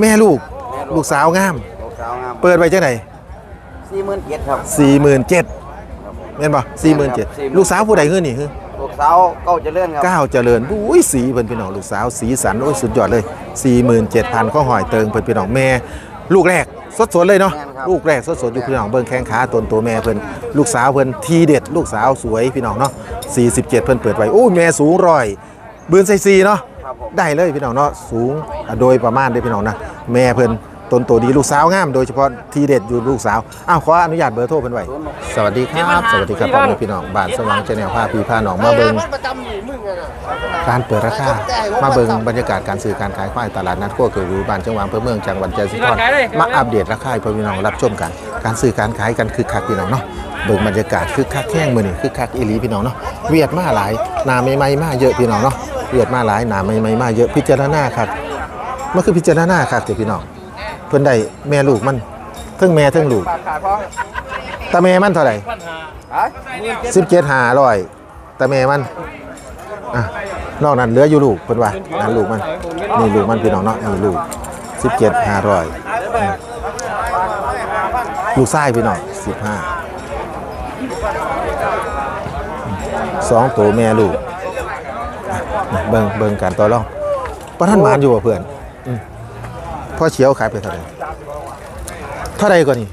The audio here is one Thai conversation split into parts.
แม่ลูก ลูกสาวงาม ลูกสาวงามเปิดไว้จังไหนสี่หมื่นเจ็ดครับสี่หมื่นเจ็ดแม่นบ่สี่หมื่นเจ็ดลูกสาวผู้ใดเฮือนี่คือลูกสาวเก้าเจริญครับก้าวเจริญอุ้ยสีเพิ่นพี่น้องลูกสาวสีสันโอ้ยสุดยอดเลย47,000ข้อหอยเติงเพิ่นพี่น้องแม่ ลูกแรกสดๆเลยเนาะลูกแรกสดๆอยู่พี่น้องเบิ่งแข้งขาตนตัวแม่เพิ่นลูกสาวเพิ่นทีเด็ด ลูกสาวสวยพี่น้องเนาะ47 เพิ่นเปิดไว้โอ้ยแม่สูงร้อยบืนใส่ซีเนาะครับผม ได้เลยพี่น้องเนาะสูงอะโดยประมาณได้พี่น้องนะแม่เพิ่นต้นโตดีลูกสาวงาม โดยเฉพาะทีเด็ดอยู่ลูกสาวอ้าวขออนุญาตเบอร์โทรเพิ่นไว้สวัสดีครับ สวัสดีครับพ่อแม่พี่น้องบ้านสว่างชาแนลพาพี่พาน้องมาเบิ่งการเปิดราคามาเบิ่งบรรยากาศการซื้อการขายควายตลาดนัดขั้วเกิดอยู่บ้านจังหวัดอำเภอเมืองจังหวัดจันทร์สิทรมาอัปเดตราคาให้พ่อพี่น้องรับชมกัน การซื้อการขายกันคึกคักพี่น้องเนาะ เบิ่งบรรยากาศคึกคักแห้งมือนี้คึกคักอีหลีพี่น้องเนาะเวียดมาหลายนาใหม่ๆมาเยอะพี่น้องเนาะเวียดมาหลายนาใหม่ๆมาเยอะพิจารณาครับมันคือพิจารณาครับเจ้าพี่น้องเพิ่นได้แม่ลูกมันเทั้งแม่เทั้งลูกตาแม่มันเท่าไหร่สิบเจ็ดหาร้อยตาแม่มันอะนอกนั้นเหลืออยู่ลูกเพิ่นว่านั่นลูกมันนี่ลูกมันพี่น้องเนาะนี่ลูกสิบเจ็ดห้าร้อยลูกไส้พี่น้องสิบห้า สองตัวแม่ลูกอะนี่เบิ่งเบิ่งการต่อรองพระท่านหมานอยู่บ่เพื่อนอืมพ่อเชียวขายไปเท่าไหร่เท่าไหร่ก่อนนี่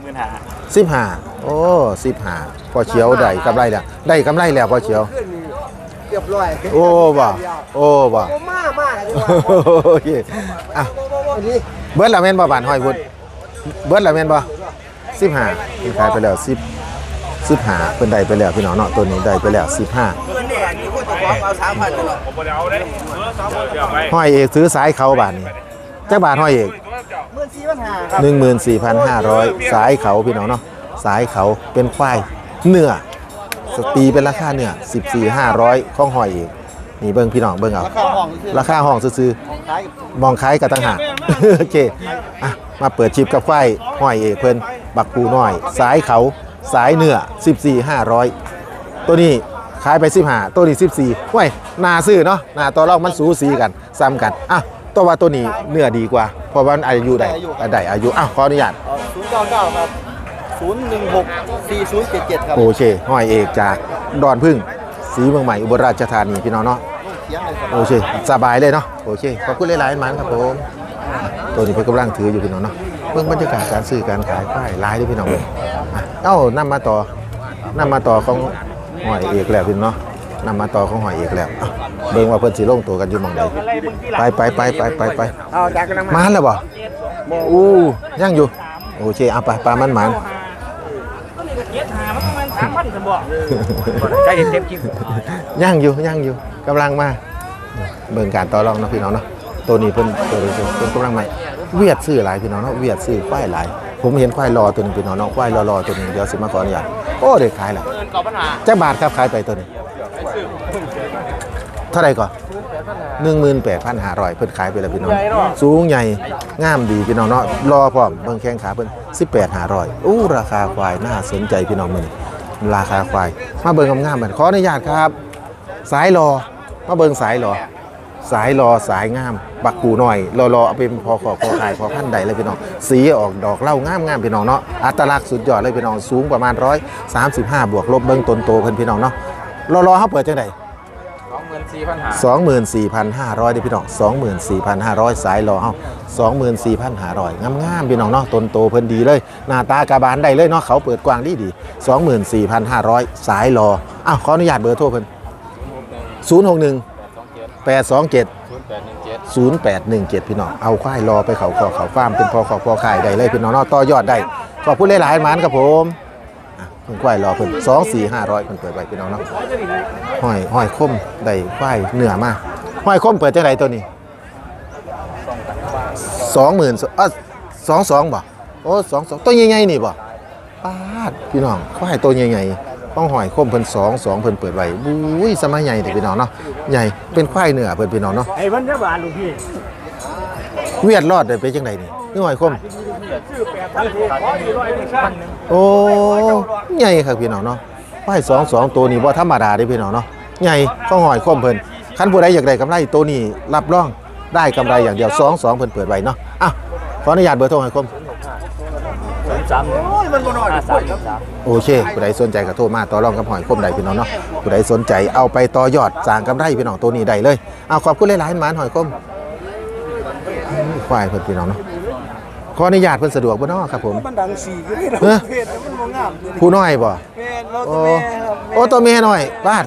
หมื่นห้าสิบห้าโอ้สิบห้าพอเชียวได้กำไรแล้วได้กำไรแล้วพอเชียวเรียบร้อยโอ้บ่โอ้บ่โอ้มากมากเลยโอเคอะเบิร์ดละแม่นบ่บานห้อยวุฒเบิร์ดละแม่นบ่สิบห้าขายไปแล้วสิบ สิบห้าเพิ่นได้ไปแล้วพี่น้องเนาะตัวนี้ได้ไปแล้วสิบห้าเอาสามพันเลยห้อยเอกซื้อสายเขาบาทนี้จักบาทห้อยเอกหนึ่งหมื่นสี่พันห้าร้อยสายเขาพี่น้องเนาะสายเขาเป็นควายเนื้อสตีเป็นราคาเนื้อสิบสี่ห้าร้อยข้องห้อยเอกนี่เบิ้งพี่น้องเบิ้งเอาราคาห้องซื้อๆมองคล้ายกับต่างหากโอเคอะมาเปิดชิปกับควายห้อยเอกเพิ่นบักปูน้อย สายเขา สายเนื้อ 14 500 ตัวนี้ขายไป 15 ตัวนี้ 14ห้วยนาซื้อเนาะนาตัวรองมันสูสีกันซ้ำกันอะตัวว่าตัวนี้เนื้อดีกว่า เพราะว่ามันอายุได้ได้อายุอะขออนุญาตศูนย์เก้าเก้าครับศูนย์หนึ่งหกสี่ศูนย์เจ็ดเจ็ดครับโอเคห้อยเอกจากดอนพึ่งสีเมืองใหม่อุบลราชธานีพี่น้องเนาะเขียงเลยครับโอเคสบายเลยเนาะโอเคขอบคุณหลายๆมันครับผมตัวนี้เพิ่นกำลังถืออยู่พี่น้องเนาะเบิ่งบรรยากาศการซื้อการขายป้ายหลายเด้วยพี่น้องเลยอะ เอ้านำมาต่อนำมาต่อของหอยเอกแล้วพี่น้องเนาะนำมาต่อของหอยเอกแล้วอะเบิ่งว่าเพิ่นสิลงตัวกันอยู่หม่องใดไปไปไปไปไปไปเอาจากกันลังมามาแล้วบ่อู้ยังอยู่โอเคเอาไปปลามันหมันใกล้เต็มคิวย่างอยู่ย่างอยู่กำลังมาเบิ่งการต่อรองเนาะพี่น้องเนาะตัวนี้เพิ่นตัวนี้เพิ่นเพิ่นกำลังมาเวียดซื้อหลายพี่น้องเนาะเวียดซื้อควายหลาย ผมเห็นควายรอตัวนึงพี่น้องเนาะควายรอรอตัวนึงเดี๋ยวสิมาขออนุญาตโอ้ได้ขายแล้วตอบปัญหาบาทครับขายไปตัวนี้เท่าไรก่อนหนึ่งหมื่นแปดพันห้าร้อยเพิ่นขายไปแล้วพี่น้อง สูงใหญ่งามดีพี่น้องเนาะรอพร้อมเบิ่งแข้งขาเพิ่นสิบแปดห้าร้อยอู้ราคาควายน่าสนใจพี่น้องมื้อนี้ราคาควาย มาเบิ่งงามๆกันขออนุญาตครับ สายรอมาเบิงสายรอสายรอสายงาม บักกูหน่อยรอรอเอาเป็นพอขอพอขายพอพันใดเลยพี่น้องสีออกดอกเหล่างามงามพี่น้องเนาะอัตลักษณ์สุดยอดเลยพี่น้องสูงประมาณร้อยสามสิบห้าบวกลบเบิ้งต้นโตเพิ่นพี่น้องเนาะรอรอเขาเปิดจังไดสองหมื่นสี่พันห้าสองหมื่นสี่พันห้าร้อยเด้อพี่น้องสองหมื่นสี่พันห้าร้อยสายรอเฮาสองหมื่นสี่พันห้าร้อยงามงามๆพี่น้องเนาะต้นโตเพิ่นดีเลย หน้าตากระบาลได้เลยเนาะเขาเปิดกว้างดีดีสองหมื่นสี่พันห้าร้อยสายรออ้าวขออนุญาตเบอร์โทรเพิ่นศูนย์หกหนึ่งสองเจ็ดแปดสองเจ็ด ศูนย์แปดหนึ่งเจ็ด0817 พี่น้องเอาควายรอไปเขาคอเขาฟาร์มเป็นพอขอพอขายได้เลยพี่น้องเนาะต่อยอดได้ขอบคุณหลายๆมานครับผมอะเพิ่นควายรอเพิ่นสองสี่ห้าร้อยเพิ่นเปิดไว้พี่น้องเนาะห้อยห้อยคมได้ควายเหนือมาห้อยคมเปิดจังไรตัวนี้สองหมื่นอะสองสองบ่โอ้สองสองตัวใหญ่ๆนี่บ่ปาดพี่น้องควายตัวใหญ่ๆ ต้องหอยคมเพิ่นสองสองเพิ่นเปิดไว้บุ้ยสมัยใหญ่แต่พี่น้องเนาะใหญ่เป็นควายเหนือเพิ่นพี่น้องเนาะไอ้เพิ่นจะบาลูกพี่เวียดรอดได้ไปจังไดนี่นี่หอยคมชื่อแปดพันขออีกร้อยหนึ่งพันหนึ่งโอ้ใหญ่ครับพี่น้องเนาะควายสองสองตัวนี้บ่ธรรมดาเด้พี่น้องเนาะใหญ่ข้องหอยคมเพิ่นคันผู้ใดอยากได้กำไรตัวนี้รับรองได้กำไรอย่างเดียวสองสองเพิ่นเปิดไว้เนาะอะขออนุญาตเบอร์โทรให้คมศูนย์ สามหนึ่งห้าสามหนึ่งสามโอเคผู้ใดสนใจก็โทรมาต่อรองกับหอยคมใดพี่น้องเนาะผู้ใดสนใจเอาไปต่อยอดสร้างกำไรพี่น้องตัวนี้ได้เลยเอาขอบคุณหลายๆหมานหอยคมอืมควายเพิ่นพี่น้องเนาะขออนุญาตเพิ่นสะดวกบ่เนาะครับผมมันดังสี่ก็ได้เอ้อเพศมันบ่งามเลยผู้น้อยบ่แม่เราโอ้ตัวแม่ครับโอ้ตัวแม่น้อยบาด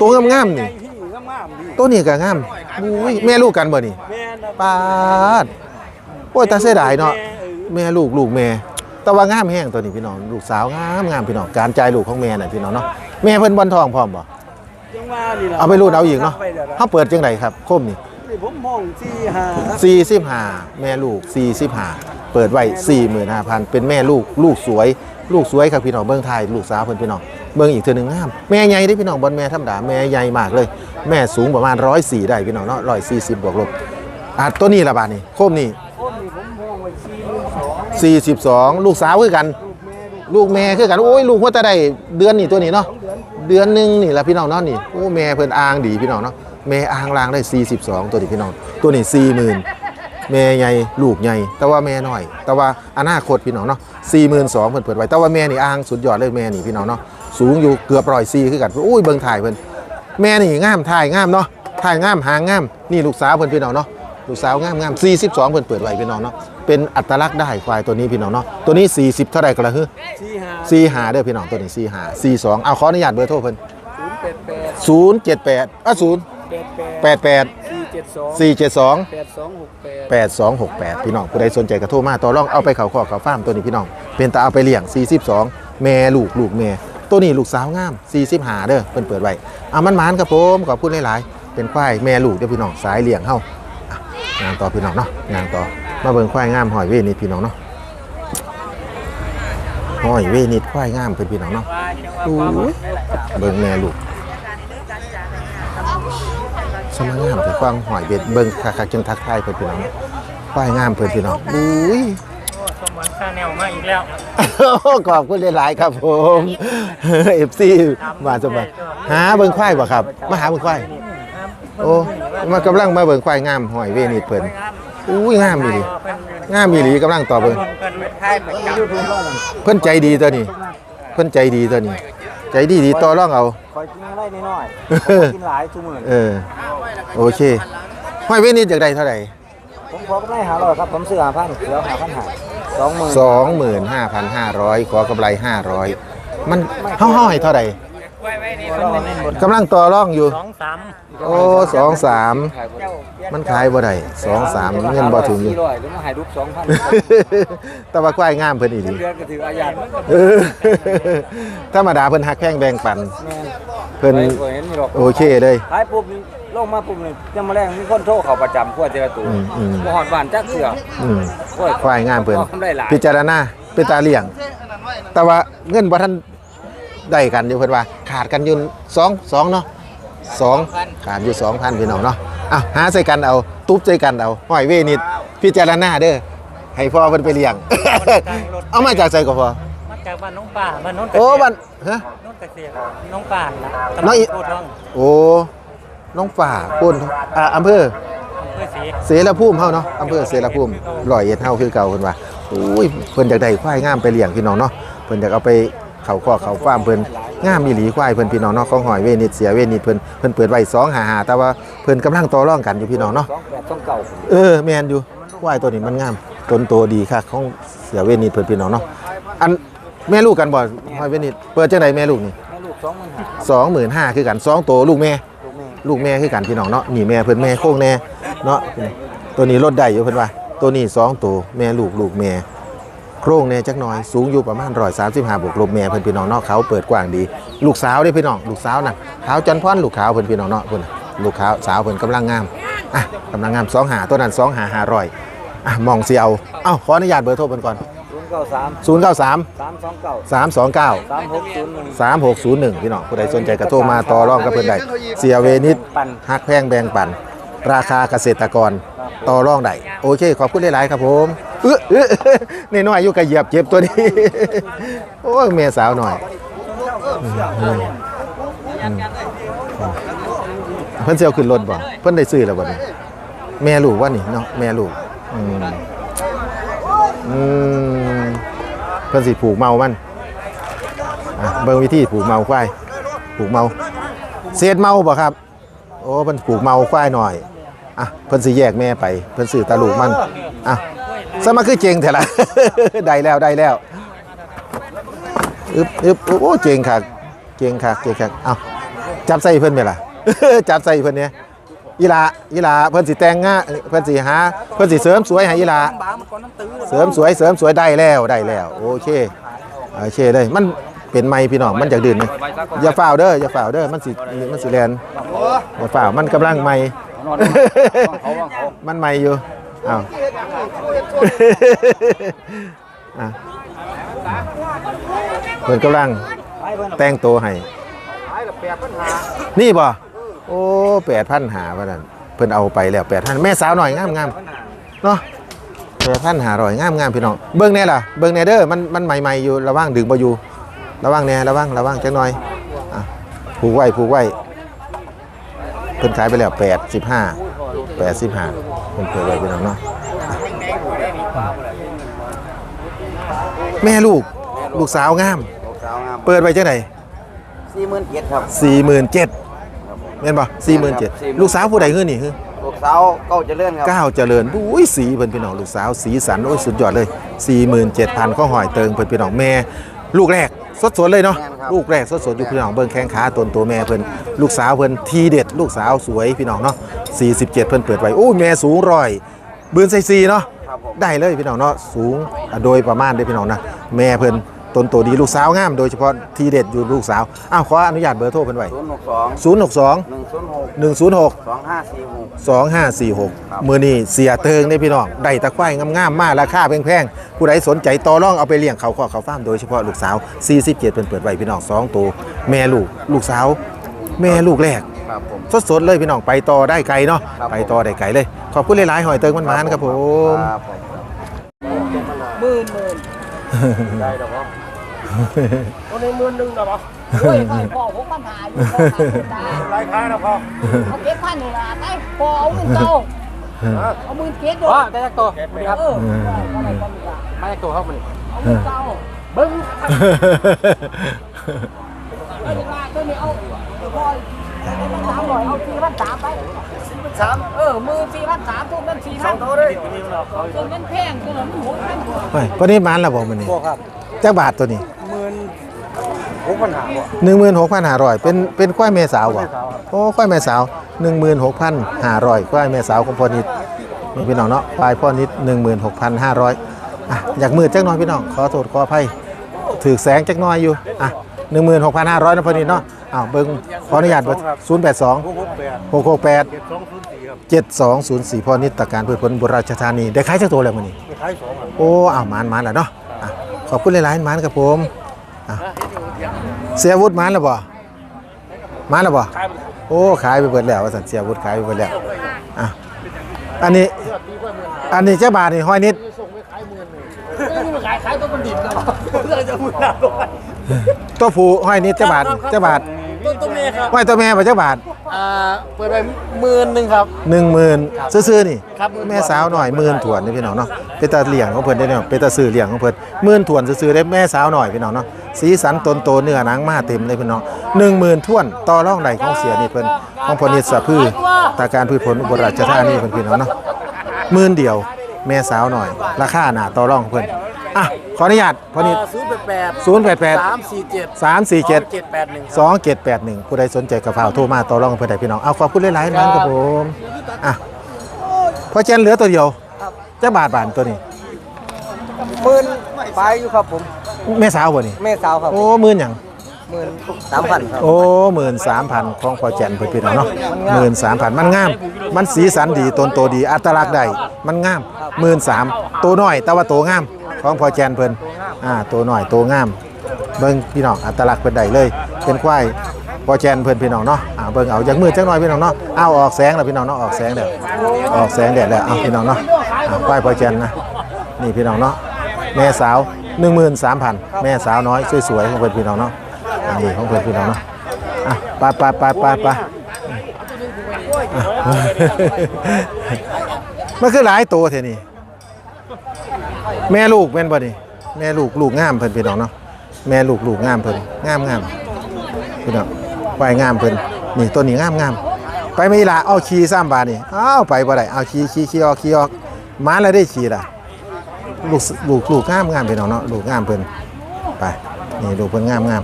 ตัวงามๆนี่พี่งามๆดีตัวนี้ก็งามอุ้ยแม่ลูกกันบ่นี่แม่นะปาดโอ้ยตาเสียดายเนาะแม่เออแม่ลูกลูกแม่ แต่ว่างามแห้งตัวนี้พี่น้องลูกสาวงามงามพี่น้องการจ่ายลูกของแม่น่ะพี่น้องเนาะแม่เพิ่นบอลทองพร้อมบ่จังว่านี่ล่ะเอาไปรูดเอาอีกเนาะไปดี๋ยวเฮาเปิดจังไดครับคมนี่นี่ผมมองสี่ห้า45แม่ลูก45เปิดไว้45,000เป็นแม่ลูกลูกสวย ลูกสวยครับพี่น้องเบิ่งไทยลูกสาวเพิ่นพี่น้องเบิ่งอีกเทื่อหนึงงามแม่ใหญ่เด้พี่น้องบ่แม่ธรรมดาแม่ใหญ่มากเลย แม่สูงประมาณ104ได้พี่น้องเนาะ140บวกลบอะตัวนี้ละบาดนี่คมนี่ 42 ลูกสาวคือกัน ลูกแม่คือกันโอ้ยลูกว่าจะได้เดือนนี่ตัวนี้เนาะเดือนหนึ่งนี่แหละพี่น้องเนาะนี่โอ้แม่เพิ่นอ่างดีพี่น้องเนาะแม่อ่างลางได้ 42 ตัวนี้พี่น้องตัวนี้ 40,000แม่ใหญ่ลูกใหญ่แต่ว่าแม่น้อย แต่ว่าอนาคตพี่น้องเนาะ42,000เพิ่นเปิดไว้แต่ว่าแม่นี่อ่างสุดยอดเลยแม่นี่พี่น้องเนาะสูงอยู่เกือบ104คือกันอุ้ยเบิ่งถ่ายเพิ่นแม่นี่งามถ่ายงามเนาะถ่ายงามหางงามนี่ลูกสาวเพิ่นพี่น้องเนาะลูกสาวงามงาม42 เพิ่นเปิดไว้พี่น้องเนาะ เป็นอัตลักษณ์ได้ควายตัวนี้พี่น้องเนาะตัวนี้ 40 เท่าไหร่ก็ละฮึสี่ห้าสี่หาเด้อพี่น้องตัวนี้สี่หาสี่สองเอาขออนุญาตเบอร์โทรเพิ่นศูนย์แปดแปดศูนย์เจ็ดแปดอะศูนย์แปดแปดแปดแปดสี่เจ็ดสองสี่เจ็ดสอง แปดสองหกแปดแปดสองหกแปดพี่น้องผู้ใดสนใจก็โทรมาต่อรองเอาไปเขาขอเขาฟาร์มตัวนี้พี่น้อง เป็นตาเอาไปเลี้ยงสี่สิบสองแม่ลูกลูกแม่ตัวนี้ลูกสาวงามสี่สิบหาเด้อเพิ่นเปิดไว้เอามันหมานครับผมขอบคุณหลาย ๆ เป็นควายแม่ลูกเด้อพี่น้องสายเลี้ยงเฮาอะงานต่อพี่น้องเนาะงานต่อ มาเบิ่งควายงามหอยเวนิดพี่น้องเนาะหอยเวนิดควายงามเพิ่นพี่น้องเนาะอู้ยเบิ่งแม่ลูกสมางามแต่ฟังหอยเบ็ดเบิ่งคักๆจังทักทายเพิ่นพี่น้องป้ายงามเพิ่นพี่น้องอุ้ยสมหวังชาแนลมาอีกแล้วขอบคุณหลายๆครับผม FC มาสมัครหาเบิ่งควายบ่ครับ มาหาเบิ่งควายโอ้มากำลังมาเบิ่งควายงามหอยเวนิดเพิ่น อุ้ยงามีีงามอีหลีกำลังต่อเบิ่งเพิ่นเป็นค่ายเพิ่นใจดีตัวนี้ เพิ่อนใจดีตัวนี้ ใจดีดีต่อรองเอาคอยกินอะไรน้อยกินหลายชั่วโมงเออโอเคห้อยเว้นิดจากใดเท่าไหร่ผมขอกำไรหาร้อยครับผมซื้อหาพันเสียวหาพันหาสองหมื่นสองหมื่นห้าพันห้าร้อยขอกำไรห้าร้อยมันเฮาห้อยเท่าไหร่ กำลังต่อร่องอยู่ สองสามโอ้สองสามมันขายบ่ได้สองสามเงินบ่ถึงอยู่ ร้อยหรือมาหายรูปสองพันแต่ว่าควายงามเพิ่นอีหลีเดือนก็ถืออาญาเออธรรมดาเพิ่นหักแข้งแบ่งปันแม่เพิ่นไปเห็นนี่หรอกโอเคเลย หายปุ๊บนี่ลงมาปุ๊บนี่จะมาแรงมีคนโทรเข้าประจำพวกเจอตัวอืมอืม บ่ฮอดบ้านจักเสืออืมโอ้ยควายงามเพิ่นกำไรหลายพิจารณาเป็นตาเลี้ยง แต่ว่าเงินบ่ทัน ได้กันอยู่เพิ่นว่า ขาดกันอยู่สองสองเนาะสองขาดอยู่สองพันพี่น้องเนาะอะหาใส่กันเอาตุ๊บใส่กันเอาห้อยเวนิดพิจารณาเด้อให้พ่อเพิ่นไปเลี้ยง เอามาจากใส่ก็พอมาจากบ้านน้องป่าบ้านน้องโอ้บันฮะน้องเกษตรน้องป่านะน้องอีพูดร้องโอ้น้องฝ่าปุ่นอ่าอำเภอเพื่อสีเสรภูมิเฮาเนาะอำเภอเสรภูมิร้อยเอ็ดเฮาคือเก่าเพิ่นว่าอุ้ยเพิ่นอยากได้ควายงามไปเลี้ยงพี่น้องเนาะเพิ่นอยากเอาไป เขาคอกเขาฟาร์มเพิ่นงามมีหลีควายเพิ่นพี่น้องเนาะของหอยเวนิดเสียเวนิดเพิ่นเพิ่นเปิดไว้255แต่ว่าเพิ่นกำลังต่อรองกันอยู่พี่น้องเนาะสองแปดสองเก่าเออแม่นอยู่ควายตัวนี้มันงามต้นโตดีค่ะของเสียเวนิดเพิ่นพี่น้องเนาะอันแม่ลูกกันบ่หอยเวนิดเปิดจังไดแม่ลูกนี่แม่ลูกสองหมื่นห้า25,000คือกันสองโตลูกแม่ ลูกแม่ลูกแม่คือกันพี่น้องเนาะนี่แม่เพิ่นแม่โค้งแน่เนาะตัวนี้ลดได้อยู่เพิ่นว่า ตัวนี้สองตัวแม่ลูกลูกแม่ โครงแน่จักหน่อยสูงอยู่ประมาณ135บวกลบแม่เพิ่นพี่น้องเนาะเขาเปิดกว้างดี ลูกสาวเด้พี่น้องลูกสาวน่ะขาวจันทร์พรลูกขาวเพิ่นพี่น้องเนาะเพิ่นน่ะลูกขาวสาวเพิ่นกำลังงามอะกำลังงาม2หาตัวนั้น2หา500อะมองสิเอาเอ้าขออนุญาตเบอร์โทรเพิ่นก่อนศูนย์เก้าสาม093สามสองเก้า329สามหกศูนย์หนึ่ง3601 พี่น้องผู้ใดสนใจก็โทรมาต่อรองกับเพิ่นได้เสียเวนิดปั่นฮักแพงแบ่งปัน ราคาเกษตรกรต่อรองได้โอเค ขอบคุณหลาย ๆ ครับผมเอื้อเอื้อนี่น้อยอยู่กับเหยียบเจ็บตัวนี้ โอ้ยเมียสาวหน่อยอืมอืมอืมเพิ่นสิเซลขึ้นรถบ่เพิ่นได้ซื้อแล้วบ่นี่แม่ลูกว่านี่เนาะแม่ลูกอืมอืมเพิ่นสิผูกเมามันอะเบิ่งวิธีผูกเมาควายผูกเมา เศษเมาบ่ครับ โอ้เพิ่นผูกเมาควายหน่อยอะเพิ่นสิแยกแม่ไป เพิ่นซื้อตาลูกมันอะสมาคือเจงแท้ละ ได้แล้วได้แล้วอึบอึบอึบโอ้เจงคักเจงคักเจงคักเอ้าจับใส่เพิ่นไหมล่ะ จับใส่เพิ่นเนี่ยอีหลาอีหลาเพิ่นสิแต่งงาเพิ่นสิหาเพิ่นสิเสริมสวยให้อีหลาเสริมสวยเสริมสวยได้แล้วได้แล้ว โอเคโอเคเลยมัน เป็นไม้พี่น้องมันจากดื่นนะอย่าฝ่าวเด้ออย่าฝ่าวเด้อมันสิมันสิแลนอย่าฝ่าวมันกำลังไม่เขาว่าเขามันไม่อยู่อ้าวอะเพิ่นกำลังไอ้เพิ่นแต่งตัวให้ไอ้ละแปดปัญหานี่บ่โอ้แปดพันหาว่านั่นเพิ่นเอาไปแล้วแปดพันแม่สาวหน่อยงามงามๆเนาะแปดพันหาร้อยงามงามๆพี่น้องเบิ่งแน่ล่ะเบิ่งแน่เด้อมันมันใหม่ๆอยู่ระวังดึงบ่อยู่ ระวังแน่ระวังระวังจักหน่อยอะผูกไว้ผูกไว้เพิ่นขายไปแล้ว85 85เพิ่นเปิดไว้พี่น้องเนาะแม่ลูกลูกสาวงามสาวงามเปิดไว้จังไดสี่หมื่นเจ็ดครับสี่หมื่นเจ็ดแม่นบ่สี่หมื่นเจ็ด47,000ลูกสาวผู้ใดเฮือนี่คือลูกสาวเก้าเจริญครับก้าวเจริญอุ้ยสีเพิ่นพี่น้องลูกสาวสีสันโอ้ยสุดยอดเลยสี่หมื่นเจ็ดพันข้อหอยเติงเพิ่นพี่น้องแม่ ลูกแรก สดสดๆเลยเนาะลูกแรกสดสดๆอยู่พี่น้องเบิ่งแข้งขาตนตัวแม่เพิ่นลูกสาวเพิ่นทีเด็ด ลูกสาวสวยพี่น้องเนาะ47 เพิ่นเปิดไว้โอ้ยแม่สูงร้อยบืนใส่ซีเนาะครับผมได้เลยพี่น้องเนาะสูงอะโดยประมาณเด้อพี่น้องนะแม่เพิ่น ตนตัวดีลูกสาวงาม โดยเฉพาะทีเด็ดอยู่ลูกสาวอ้าวขออนุญาตเบอร์โทรเพิ่นไว้ศูนย์หกสอง062หนึ่งศูนย์หก106 สองห้าสี่หกครับ2546 มือนี่เสียเติงได้พี่น้อง ได้ตะไคร่งามๆ มาราคาแพงๆ ผู้ใดสนใจต่อรองเอาไปเลี้ยงเขาข้อเขาฟาร์มโดยเฉพาะลูกสาว 47 เป็นเปิดไว้พี่น้อง2ตัวแม่ลูก ลูกสาว แม่ลูกแรก ครับผม สดๆเลยพี่น้องไปต่อได้ไกลเนาะครับไปต่อได้ไกลเลย ขอบคุณหลายๆหอยเติงมันมานครับผม ครับผม ตัวในหมื่นหนึ่งนะปะโอ้ยพ่อพ่อผมปัญหาอยู่พ่อหาคนตารายค้านะพ่อเอาเก็บพันนี่ล่ะไปพ่อเอาเงินเก่าเอาหมื่นเก็บด้วยว่าได้จักตัวสวัสดีครับเออเอาไปก่อนดีกว่ามาจักตัวครับมันเอาเงินเก่าเบิ้งเอาดีกว่าตัวนี้เอาเดี๋ยวพ่อเอาไป สามร้อยเอาสี่พันสามไปสามเออมือสี่พันสามทุกนั้นสี่สพัอนงตัวเลยตัวนี้มันออกเขาจนมันแพงจนมันหมุนมันหัวเฮ้ยพอนี้มันแล้วบ่มันนี่พวกครับจักบาทตัวนี้หมื่นหกปัญหาบ่หนึ่งหมื่นหกพันห้าร้อยเป็นเป็นควายแม่สาวบ่โอ้ควายแม่สาวหนึ่งหมื่นหกพันห้าร้อยควายแม่สาวของพ่อนิดนี่พี่น้องเนาะควายพ่อนิดหนึ่งหมื่นหกพันห้าร้อยอะอยากมืดจักหน่อยพี่น้องขอโทษขออภัยถือแสงจักหน่อยอยู่อะหนึ่งหมื่นหกพันห้าร้อยนะพ่อนิดเนาะ อ้าวเบิ้งขออนุญาตเบอร์ศูนย์แปดสองหกหกแปดหกหกแปดเจ็ดสองศูนย์สี่ครับเจ็ดสองศูนย์สี่พ่อนิดตะการพืชผลบุรีราชธานีได้ขายจักตัวแล้วมื้อนี้ไม่ขายสองอะโอ้อ้าวหมานหมานแล้วเนาะอะขอบคุณหลายๆหมานครับผมอะเสียวุฒิหมานแล้วบ่หมานแล้วบ่ขายโอ้ขายไปเบิดแล้วว่าสันเสียวุฒิขายไปเบิดแล้วอะอันนี้อันนี้เจ้าบาทนี่ห้อยนิดขายขายตัวมันดิบนะเพื่อจะมือหน้าลงตัวผู้ห้อยนิดเจ้าบาทเจ้าบาทต้นตัวเมีย ครับห้อยตัวแม่บ่เจ้าบาทอ่าเปิดไปหมื่นหนึ่งครับ หนึ่งหมื่นซื้อๆนี่ครับ แม่สาวหน่อยหมื่นถวนนี่พี่น้องเนาะเป็นตาเลี้ยงของเพิ่นได้เนาะเป็นตาซื้อเลี้ยงของเพิ่นหมื่นถวนซื้อๆได้แม่สาวหน่อยพี่น้องเนาะสีสันตนโตเนื้อหนังมาเต็มเลยพี่น้องหนึ่งหมื่นถวนต่อรองใดของเสียนี่เพิ่นของพอนิดสะพือตาการพืชผลอุบลราชธานีเพิ่นพี่น้องเนาะหมื่นเดียวแม่สาวหน่อย ราคาหน้าต่อรองของเพิ่น อะขออนุญาตพอนิดศูนย์แปดแปดศูนย์แปดแปดสามสี่เจ็ดสามสี่เจ็ดเจ็ดแปดหนึ่งสองเจ็ดแปดหนึ่งผู้ใดสนใจกับฝ่าวโทรมาต่อรองกับเพื่อนใดพี่น้อง เอาขอบคุณหลายๆนะครับผมอะพอเจนเหลือตัวเดียวจะบาทบานตัวนี้ หมื่นไปอยู่ครับผมแม่สาวบ่นี่ แม่สาวครับโอ้หมื่นหยัง หมื่นสามพันครับ โอ้หมื่นสามพันของพอเจนเพื่อนพี่น้องเนาะหมื่นสามพันมันงาม มันสีสันดีตนโตดีอัตลักษณ์ใดมันงามหมื่นสามตัวน้อยแต่ว่าตัวงาม ของพอเจนเพิ่นอ่าตัวน้อยตัวงาม เบิ่งพี่น้องอัตลักษณ์เป็นใดเลย เป็นควายพอแจนเพิ่นพี่น้องเนาะอ่าเบิ่งเอาจากมือจักหน่อยพี่น้องเนาะเอาออกแสงแล้วพี่น้องเนาะออกแสงแล้วออกแสงแดดแล้วเอาพี่น้องเนาะควายพอแจนนะนี่พี่น้องเนาะแม่สาว 13,000 แม่สาวน้อยสวยๆของเพิ่นพี่น้องเนาะอันนี้ของเพิ่นพี่น้องเนาะอะไปไปไปไปไปอะมันคือหลายตัวเท่นี้ แม่ลูกเป็นบ่นี่แม่ลูกลูกงามเพิ่นพี่น้องเนาะแม่ลูกลูกงามเพิ่นงามงามพี่น้องควายงามเพิ่นนี่ตัวนี้งามงามไปไม่ละเอาขี่ซ้ำบาทนี่อ้าวไปบ่ได้เอาขี่ขี่ขี่ออกขี่ออกมาแล้วได้ขี่ละลูกลูกลูกงามงามพี่น้องเนาะลูกงามเพิ่นไปนี่ลูกเพิ่นงามงาม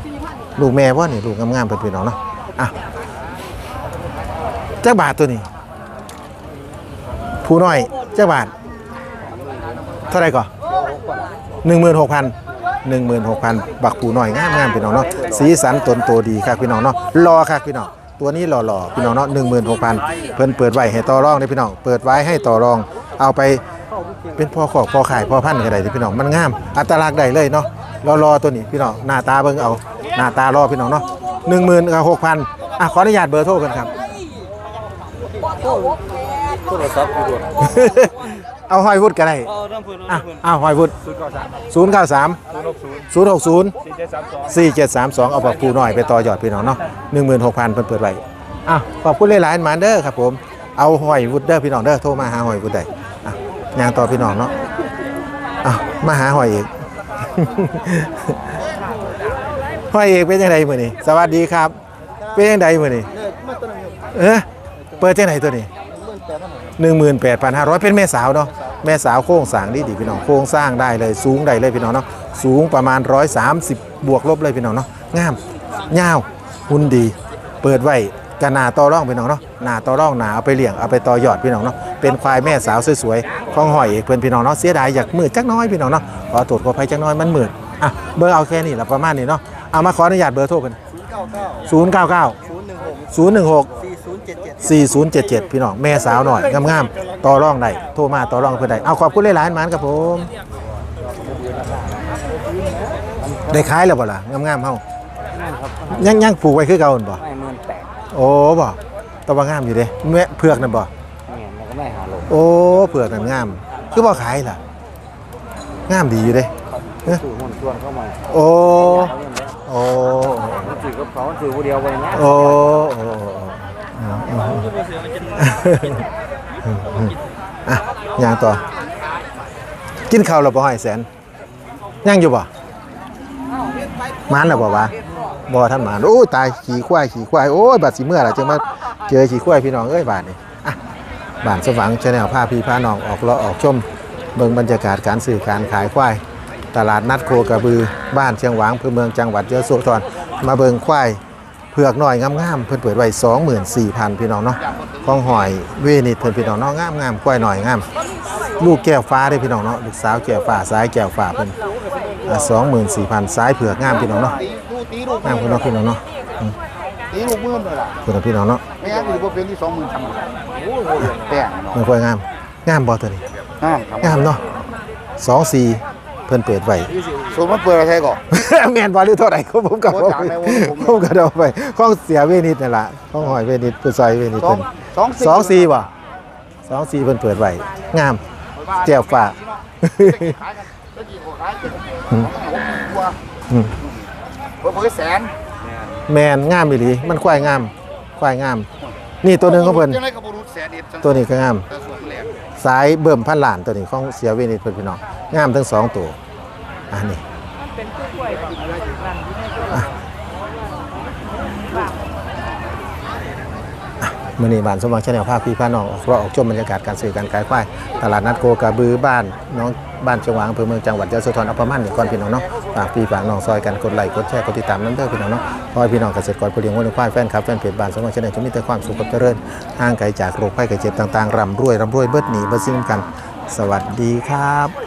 ลูกแม่บ่นี่ลูกงามงามเพิ่นพี่น้องเนาะอะจักบาทตัวนี้ ผู้น้อยเจ้าบาท เท่าไหรก่อน หนึ่งหมื่นหกพันหนึ่งหมื่นหกพันบักผู้น้อยงามงามพี่น้องเนาะสีสันตนโตดีครับพี่น้องเนาะรอครับพี่น้องตัวนี้หล่อหล่อๆพี่น้องเนาะหนึ่งหมื่นหกพันเพิ่นเปิดไว้ให้ต่อรองเลยพี่น้องเปิดไว้ให้ต่อรอง เอาไปเป็นพ่อขอกพ่อขายพ่อพันธุ์ก็ได้พี่น้องมันงาม อัตลักษณ์ได้เลยเนาะรอรอๆตัวนี้พี่น้องหน้าตาเบิ่งเอาหน้าตารอพี่น้องเนาะหนึ่งหมื่นหกพันอะขออนุญาตเบอร์โทรกันครับโทรศัพท์อยู่ด้วย เอาหอยวุฒก็ได้เอาน้ำพื้นอะอ้าวหอยวุฒศูนย์เก้าสามศูนย์หกศูนย์ สี่เจ็ดสามสองเอาปากปูหน่อยไปต่อยอดพี่น้องเนาะหนึ่งหมื่นหกพันเพิ่นเปิดไว้อะขอบคุณหลายๆหมานเด้อครับผม เอาหอยวุฒเด้อพี่น้องเด้อโทรมาหาหอยวุฒได้อะยางต่อพี่น้องเนาะอะมาหาหอยอีกหอยเอกเป็นยังไงมื้อนี้สวัสดีครับ เป็นยังไงมื้อนี้เออเปิดจังไหนตัวนี้ 18,500 เป็นแม่สาวเนาะแม่สาวโครงสร้างดีดีพี่น้องโครงสร้างได้เลยสูงได้เลยพี่น้องเนาะสูงประมาณ 130 บวกลบเลยพี่น้องเนาะงามยาวหุ่นดี เปิดไว้กันหนาต่อร่องพี่น้องเนาะหนาต่อร่องหนาเอาไปเลี้ยงเอาไปต่อยอดพี่น้องเนาะเป็นควายแม่สาวสวยๆของหอยเอกเพื่อนพี่น้องเนาะเสียดายอยากมืดจักน้อยพี่น้องเนาะขอตรวจขอภัยจักน้อยมันมืดอะเบอร์เอาแค่นี้ละประมาณนี้เนาะเอามาขออนุญาตเบอร์โทร กัน099 016 4077พี่น้องแม่สาวหน่อยงามๆต่อรองได้โทรมาต่อรองเพื่อนได้เอาขอบคุณหลายๆหมานครับผมได้ขายแล้วบ่ล่ะงามๆเฮายังยังผูกไว้คือเก่าหั่นบ่ไม่หมื่นแปดโอ้บ่แตะว่างามอยู่เด้แม่เผือกนั่นบ่เนี่ยแล้วก็ไม่หาลงโอ้เผือกนั่นงาม คือบ่ขายล่ะงามดีอยู่เด้สื่อมวลชวนเข้ามาโอ้โอ้มันสื่อกับเขามันสื่อผู้เดียวไปนะโอ้โอ้อะย่างต่อ กินข้าวแล้วบ่ห้อยแสนยังอยู่บ่มานแล้วบ่วะบ่ท่านหมานโอ้ยตายขี่ควายขี่ควายโอ้ยบาดสิเมื่อล่ะจึงมาเจอขี่ควายพี่น้องเอ้ยบาดนี่อะบ้านสว่างชาแนลพาพี่พาน้องออกเลาะออกชมเบิ่งบรรยากาศการซื้อการขายควาย ตลาดนัดโคกระบือบ้านเชียงหวางอำเภอเมืองจังหวัดยะโสธรมาเบิ่งควายเผือกหน่อยงามๆเพิ่นเปิดไว้24,000 พี่น้องเนาะของหอยเวนิดเพิ่นพี่น้องเนาะงามๆควายหน่อยงามลูกแก้วฟ้าได้อพี่น้องเนาะลูกสาวแก้วฟ้าซ้ายแก้วฟ้าเพิ่นสองหมื่นสี่พันซ้ายเผือกงามพี่น้องเนาะตีลูกงามพี่น้องพี่น้องเนาะตีลูกมื่นเลยล่ะพี่น้องพี่น้องเนาะไม่งั้นถือว่าเป็นที่สองหมื่นทำโอ้โหแป้งเนาะมันควายงามงามบ่ตัวนี้งามครับงามเนาะสองสี่เพิ่นเปิดไว้ส่วนมันเปิดอะไรก่อน แมนบอลหรือเท่าไหร่ก็ผมกับโอ้ผมจำได้ว่าผมผมก็เดาไปข้องเสียเวนิดนั่นแหละข้องหอยเวนิดผู้ซอยเวนิดสอเพิ่งนสองสองสี่บ่สองสี่เพิ่นเปิดไว้งามแก้วฟ้าขายกันตะกี้เขาขายกันอืมตัวอืมเพิ่มเพิ่มแสนแมนงามอีหลีมันควายงามควายงาม นี่ตัวหนึงของเพิ่นจังไรก็บ่รู้แสนเอ็ดจังตัวนี้ก็งามแต่ส่วนแหลกสายเบิ่มพันล้านตัวนี้ของเสียเวนิดเพิ่นพี่น้องงามทั้งสองตัว อันนี้อะอะมื่อนี้บ้านสมหวังชาแนลภาพพี่พาน้องออกเลาะออกชมบรรยากาศการซื้อการขายควายตลาดนัดโคกระบือบ้านน้องบ้านเชียงหวางอำเภอเมืองจังหวัดยะโสธรอาปมาณนี้ก่อนพี่น้องเนาะฝากพี่ฝากน้องซอยกันกดไลค์กดแชร์กดติดตามน้ำเด้อพี่น้องเนาะขอให้พี่น้องเกษตรกรผู้เลี้ยงวัวเลี้ยงควายแฟนคลับแฟนเพจบ้านสมหวังชาแนลจะมีแต่ความสุขกับเจริญห่างไกลจากโรคภัยไข้เจ็บต่างๆร่ำรวยร่ำรวยเบิดหนีเบิดสิ้นกัน สวัสดีครับ